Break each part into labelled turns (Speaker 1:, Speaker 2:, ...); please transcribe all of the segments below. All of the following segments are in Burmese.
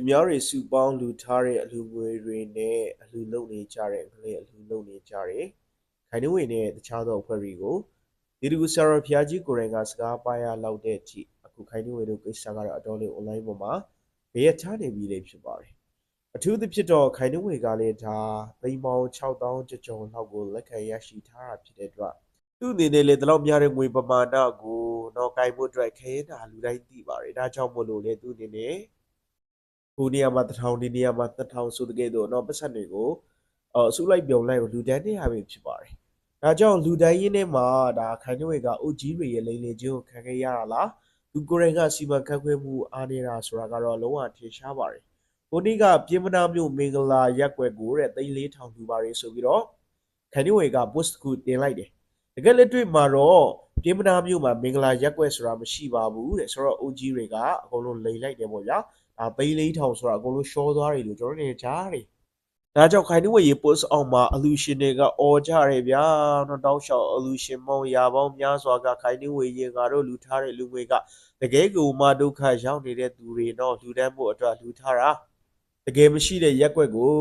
Speaker 1: လူများတွေစုပေါင်းလူထားတဲ့အလူငွေတွေနဲ့အလူလုံနေကြတဲ့အကလေးအလူလုံနေကြတယ်ခိုင်နှဝေနဲ့တခြားသောအဖွဲ့တွေကိုဒီတူဆရာတော်ဖျားကြီးကိုယ်တိုင်ကစကားပါရလောက်တဲ့အထိအခုခိုင်နှဝေတို့ကိစ္စကတော့အတော်လေး online ပေါ်မှာဘေးရချနေပြီလေဖြစ်ပါတယ်အထူးသဖြင့်တော့ခိုင်နှဝေကလည်းဒါသိန်းပေါင်း6000ကျော်ကျော်လောက်ကိုလက်ခံရရှိထားတာဖြစ်တဲ့အတွက်သူ့အနေနဲ့လေဒီလောက်များတဲ့ငွေပမာဏကိုတော့ကင်ဖို့အတွက်ခဲတာလူတိုင်းသိပါတယ်ဒါကြောင့်မို့လို့လေသူ့အနေနဲ့ ဟိုနေရာမှာတစ်ထောင်ဒီနေရာမှာတစ်ထောင်ဆိုတကယ်တော့တော့ပတ်စံတွေကိုအော်အစုလိုက်ပြုံလိုက်ကိုလူတန်းနေရပြီဖြစ်ပါတယ်။ဒါကြောင့်လူတိုင်းရင်းထဲမှာဒါခိုင်နှဝေကအုတ်ကြီးတွေရဲ့လိန်လေချင်းကိုခံခဲ့ရတာလားလူကိုယ်တိုင်ကစီမံခန့်ခွဲမှုအားနေတာဆိုတာကတော့လုံးဝထင်ရှားပါတယ်။ဟိုနေ့ကပြင်မနာမျိုးမင်္ဂလာရက်ွက်ကိုတဲ့သိန်း၄ထောင်လူပါတယ်ဆိုပြီးတော့ခိုင်နှဝေက post တစ်ခုတင်လိုက်တယ်။တကယ်လက်တွေ့မှာတော့ပြင်မနာမျိုးမှာမင်္ဂလာရက်ွက်ဆိုတာမရှိပါဘူးတဲ့ဆိုတော့အုတ်ကြီးတွေကအကုန်လုံးလိန်လိုက်တယ်ပေါ့ဗျာ။ ဒါသိန်းလေးထောင်ဆိုတာအကုန်လုံးရှောသွားတယ်လို့ကျွန်တော်တို့နေကြားတယ်။ဒါကြောင့်ခိုင်နှဝေရေ post အောင်မှာအလူရှင်တွေကအော်ကြတယ်ဗျာ။တော့တောက်လျှောက်အလူရှင်မောင်ရာပေါင်းများစွာကခိုင်နှဝေရေငါတို့လူထားတဲ့လူငွေကတကယ်ကိုမှဒုက္ခရောက်နေတဲ့သူတွေတော့လူတန်းဖို့အတွက်လူထားတာတကယ်မရှိတဲ့ရက်ွက်ကို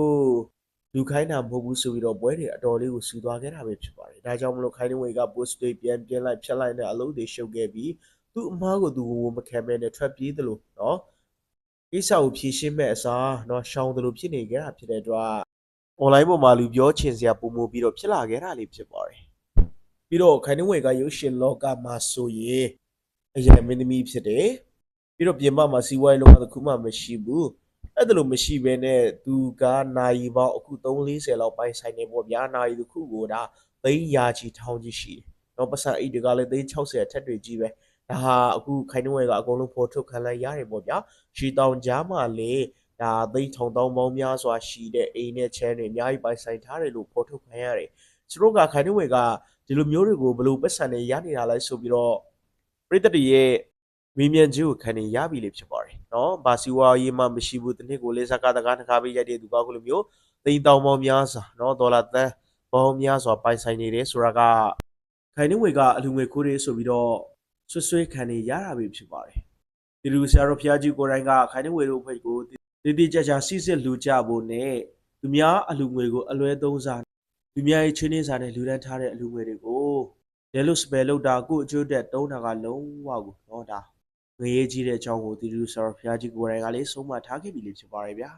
Speaker 1: လူခိုင်းတာမဟုတ်ဘူးဆိုပြီးတော့ပွဲတွေအတော်လေးကိုစူသွားခဲ့တာပဲဖြစ်ပါတယ်။ဒါကြောင့်မလို့ခိုင်နှဝေက post တွေပြန်ပြင်လိုက်ဖြတ်လိုက်နဲ့အလုပ်တွေရှုပ်ခဲ့ပြီးသူ့အမားကိုသူဝမခံမဲနဲ့ထွက်ပြေးတယ်လို့နော် ကိစ္စကိုဖြေရှင်းမဲ့အစားเนาะရှောင်းတယ်လို့ဖြစ်နေကြတာဖြစ်တဲ့အတွက် online ပေါ်မှာလူပြောချင်စရာပုံမူပြီးတော့ဖြစ်လာခဲ့တာလေးဖြစ်ပါတယ်ပြီးတော့ခိုင်နှဝေကရုပ်ရှင်လောကမှာဆိုရင်အရင်မင်းသမီးဖြစ်တယ်ပြီးတော့ပြင်ပမှာစီးပွားရေးလောကတစ်ခုမှမရှိဘူးအဲ့ဒါလို့မရှိဘဲနဲ့သူကနိုင်ပေါင်းအခု340လောက်ပိုင်ဆိုင်နေပေါ့ဗျာနိုင်တစ်ခုကိုဒါသိန်းရာချီထောင်ကြီးရှိတယ်เนาะပတ်စံအိတ်တွေကလည်းသိန်း60အထက်တွေကြီးပဲ ဒါဟာအခုခိုင်နှဝဲကအကုန်လုံးဖော်ထုတ်ခံလိုက်ရတယ်ပေါ့ဗျာရှီတောင်ကြားမှာလေဒါသိန်းထောင်တောင်းပေါင်းများစွာရှိတဲ့အိမ်နဲ့ချမ်းတွေအများကြီးပိုင်ဆိုင်ထားတယ်လို့ဖော်ထုတ်ခံရတယ်သူတို့ကခိုင်နှဝဲကဒီလိုမျိုးတွေကိုဘယ်လိုပတ်စံနေရနေတာလဲဆိုပြီးတော့ပြည်သက်တွေရဲ့မင်းမြန်ကြီးကိုခံနေရပြီလေဖြစ်ပါတယ်နော်ဘာစီဝါရေးမှမရှိဘူးတစ်နှစ်ကိုလေးစကားတကားတစ်ခါပေးရိုက်တဲ့သူကခုလိုမျိုးသိန်းတောင်းပေါင်းများစွာနော်ဒေါ်လာသန်းပေါင်းများစွာပိုင်ဆိုင်နေတယ်ဆိုတာကခိုင်နှဝဲကအလူငွေခိုးတွေဆိုပြီးတော့ ဆွဆွဲခံနေရတာပဲဖြစ်ပါတယ်ဒီလူဆရာတော်ဖျားကြီးကိုယ်တိုင်ကခိုင်နှဝေတို့အဖွဲ့ကိုတည်တည်ကြကြစီစစ်လူကြဖို့နဲ့သူများအလူငွေကိုအလွဲသုံးစားလူများရဲ့ချင်းင်းစာနဲ့လူဒန်းထားတဲ့အလူငွေတွေကိုလဲလို့စပယ်လောက်တာကိုအကျိုးတက်တုံးတာကလုံးဝကိုတော့ဒါငရေကြီးတဲ့အကြောင်းကိုဒီလူဆရာတော်ဖျားကြီးကိုယ်တိုင်ကလေးဆုံးမထားခဲ့ပြီလေဖြစ်ပါတယ်ဗျာ